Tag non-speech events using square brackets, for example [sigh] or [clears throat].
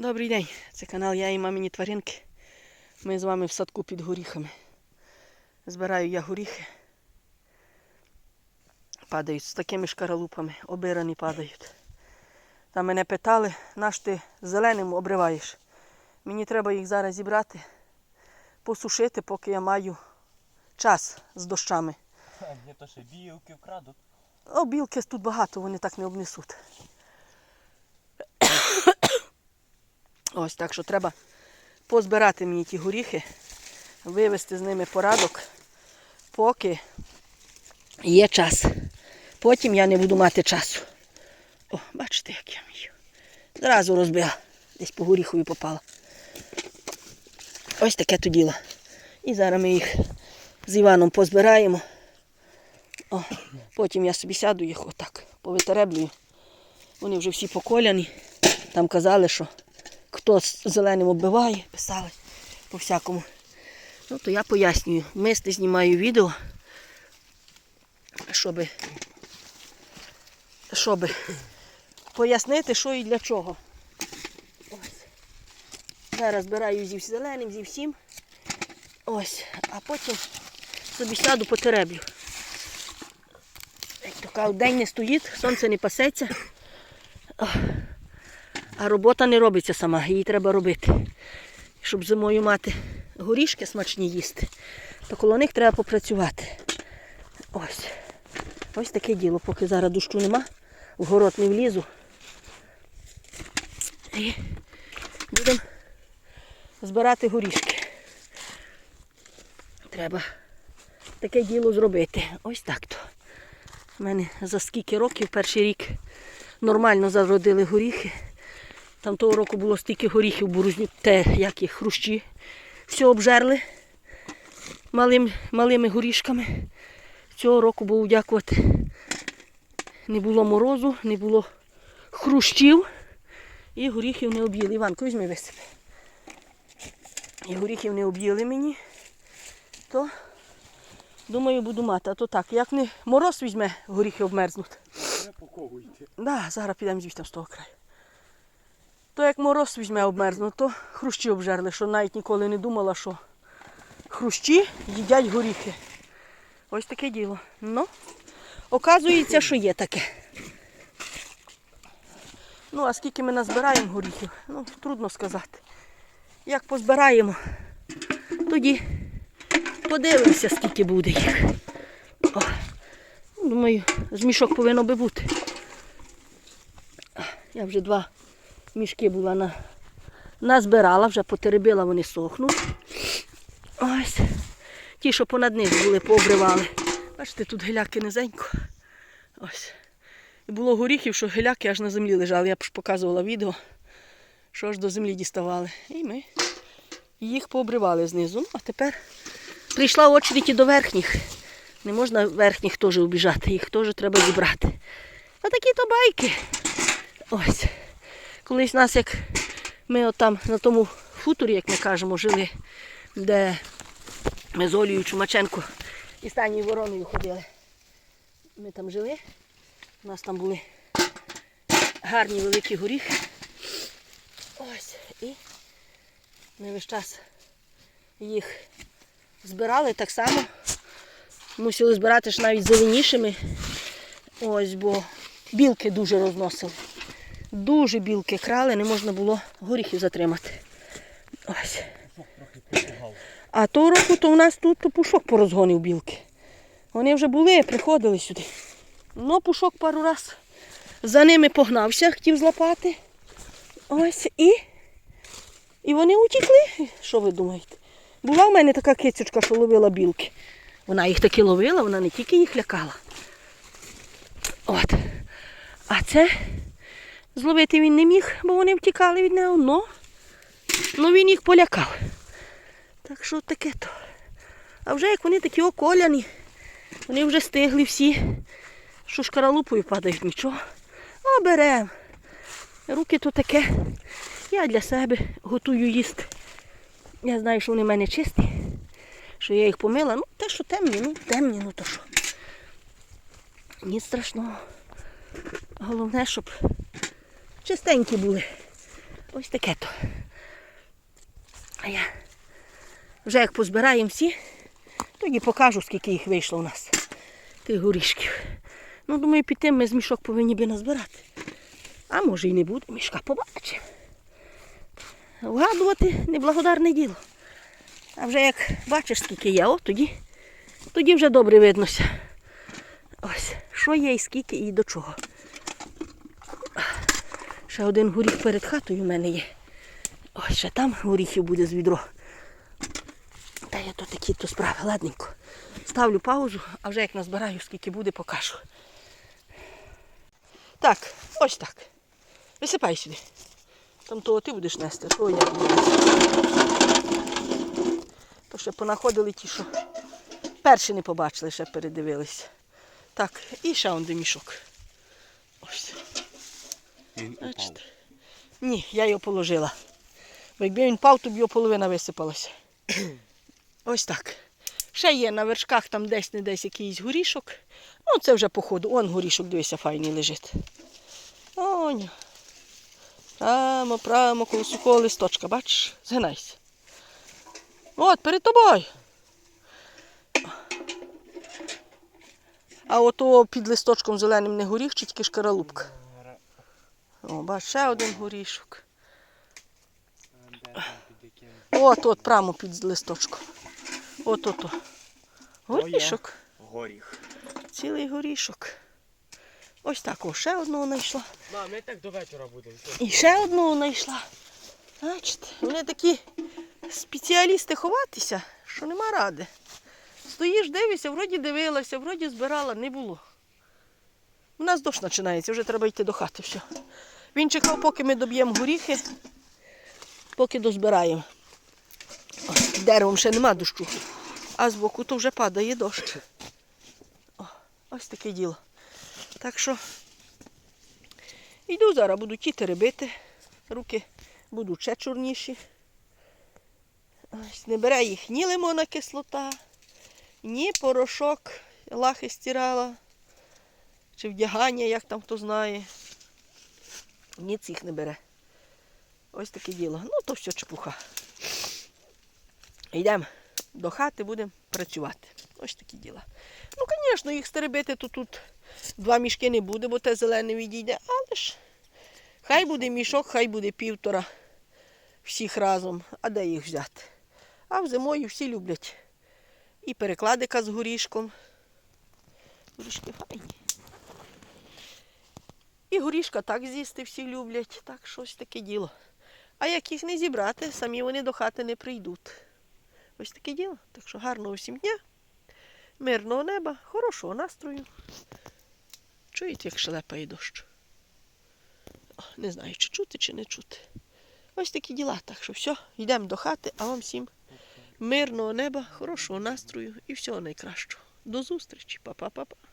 Добрий день, це канал Я і мамині тваринки. Ми з вами в садку під горіхами. Збираю я горіхи. Падають з такими шкаралупами, обирані падають. Та мене питали, наш ти зеленим обриваєш. Мені треба їх зараз зібрати, посушити, поки я маю час з дощами. Мені то ще білки вкрадуть. О, білки тут багато, вони так не обнесуть. Ось так що треба позбирати мені ті горіхи, вивести з ними порадок, поки є час. Потім я не буду мати часу. О, бачите, як я мію. Зразу розбила. Десь по горіхові попала. Ось таке то діло. І зараз ми їх з Іваном позбираємо. О, потім я собі сяду їх отак, повитереблюю. Вони вже всі поколяні. Там казали, що хто зеленим оббиває, писали по всякому. Ну, то я пояснюю. Мисти знімаю відео, щоб, щоб пояснити, що і для чого. Ось. Зараз збираю зі зеленим, зі всім. Ось, а потім собі сяду потереблю. Як то кажуть, день не стоїть, сонце не пасеться, а робота не робиться сама, її треба робити. Щоб зимою мати горішки смачні їсти, то коло них треба попрацювати. Ось. Ось таке діло, поки зараз дощу нема, в город не влізу. І будемо збирати горішки. Треба таке діло зробити. Ось так то. У мене за скільки років, перший рік нормально зародили горіхи. Там того року було стільки горіхів бурузню, те, як їх хрущі. Все обжерли малим, малими горішками. Цього року Богу дякувати. Не було морозу, не було хрущів і горіхів не об'їли. Іванко, візьми висипи. І горіхів не об'їли мені, то Думаю, буду мати. А то так, як не мороз візьме, горіхи обмерзнуть. Не. Да, зараз підемо звідти з того краю. То як мороз візьме обмерзнуть, то хрущі обжерли, що навіть ніколи не думала, що хрущі їдять горіхи. Ось таке діло. Ну, оказується, що є таке. Ну, а скільки ми назбираємо горіхів, ну, трудно сказати. Як позбираємо, тоді Подивимося, скільки буде їх. О, думаю, мішок повинно би бути. Я вже два мішки була на, назбирала, вже потеребила, вони сохнуть. Ось. Ті, що понад них були, пообривали. Бачите, тут геляки низенько. Ось. І було горіхів, що геляки аж на землі лежали. Я ж показувала відео, що аж до землі діставали. І ми їх пообривали знизу. Ну, а тепер Прийшла очередь і до верхніх. Не можна верхніх теж обіжати, їх теж треба зібрати. А такі то байки. Ось. Колись нас, як ми отам на тому хуторі, як ми кажемо, жили, де ми з Олею Чумаченко і Станією Вороною ходили. Ми там жили. У нас там були гарні великі горіхи. Ось. І ми весь час їх збирали так само. Мусили збирати ж навіть зеленішими. Ось, бо білки дуже розносили. Дуже білки крали, не можна було горіхів затримати. Ось. А того року то у нас тут то пушок порозгонив білки. Вони вже були, приходили сюди. Ну, пушок пару раз за ними погнався, хотів злапати. Ось і. І вони утікли. Що ви думаєте? Була в мене така кицючка, що ловила білки. Вона їх таки ловила, вона не тільки їх лякала. От. А це зловити він не міг, бо вони втікали від нього, но, но він їх полякав. Так що таке то. А вже як вони такі околяні, вони вже стигли всі, що шкаралупою падають нічого. А беремо. Руки то таке. Я для себе готую їсти. Я знаю, що вони в мене чисті, що я їх помила. Ну, те, що темні, ну темні, ну то що. Ні страшного. Головне, щоб чистенькі були. Ось таке то. А я вже як позбираємо всі, тоді покажу, скільки їх вийшло у нас. Тих горішків. Ну, думаю, під тим ми з мішок повинні би назбирати. А може і не буде, мішка побачимо. Вгадувати неблагодарне діло. А вже як бачиш, скільки є, о, тоді, тоді вже добре виднося. Ось, що є і скільки і до чого. Ще один горіх перед хатою в мене є. Ось ще там горіхів буде з відро. Та я то такі то справи, ладненько. Ставлю паузу, а вже як назбираю, скільки буде, покажу. Так, ось так. Висипай сюди. Там того ти будеш нести, то я буду нести. То ще понаходили ті, що перші не побачили, ще передивилися. Так, і ще он де мішок. Ось. Він упав. Ні, я його положила. Бо якби він пав, то б його половина висипалася. [clears throat] Ось так. Ще є на вершках там десь не десь якийсь горішок. Ну, це вже по ходу. Он горішок, дивися, файний лежить. Онь. Прямо, прямо коло сухого листочка, бачиш? Згинайся. От, перед тобою. А ото під листочком зеленим не горіх, чи тільки шкаралупка. О, бач, ще один горішок. От, от, прямо під листочком. От, от, от. Горішок. Горіх. Цілий горішок. Ось так, о, ще одного знайшла. Мам, ми так до вечора будемо. І ще одного знайшла. Бачите, вони такі спеціалісти ховатися, що нема ради. Стоїш, дивишся, вроді дивилася, вроді збирала, не було. У нас дощ починається, вже треба йти до хати. Все. Він чекав, поки ми доб'ємо горіхи, поки дозбираємо. О, деревом ще нема дощу, а збоку то вже падає дощ. О, ось таке діло. Так що йду зараз, буду ті теребити. Руки будуть ще чорніші. Ось, не бере їх ні лимонна кислота, ні порошок лахи стирала, чи вдягання, як там хто знає. Ні цих не бере. Ось таке діло. Ну, то все чепуха. Йдемо до хати, будемо працювати. Ось такі діла. Ну, звісно, їх стеребити, то тут два мішки не буде, бо те зелене відійде, але ж хай буде мішок, хай буде півтора всіх разом. А де їх взяти? А в зимою всі люблять. І перекладика з горішком. Горішки файні. І горішка так з'їсти всі люблять, так щось таке діло. А як не зібрати, самі вони до хати не прийдуть. Ось таке діло. Так що гарного всім дня, мирного неба, хорошого настрою. Чуєте, як шелепає дощ? Не знаю, чи чути, чи не чути. Ось такі діла. Так що все, йдемо до хати, а вам всім мирного неба, хорошого настрою і всього найкращого. До зустрічі, Па-па-па-па.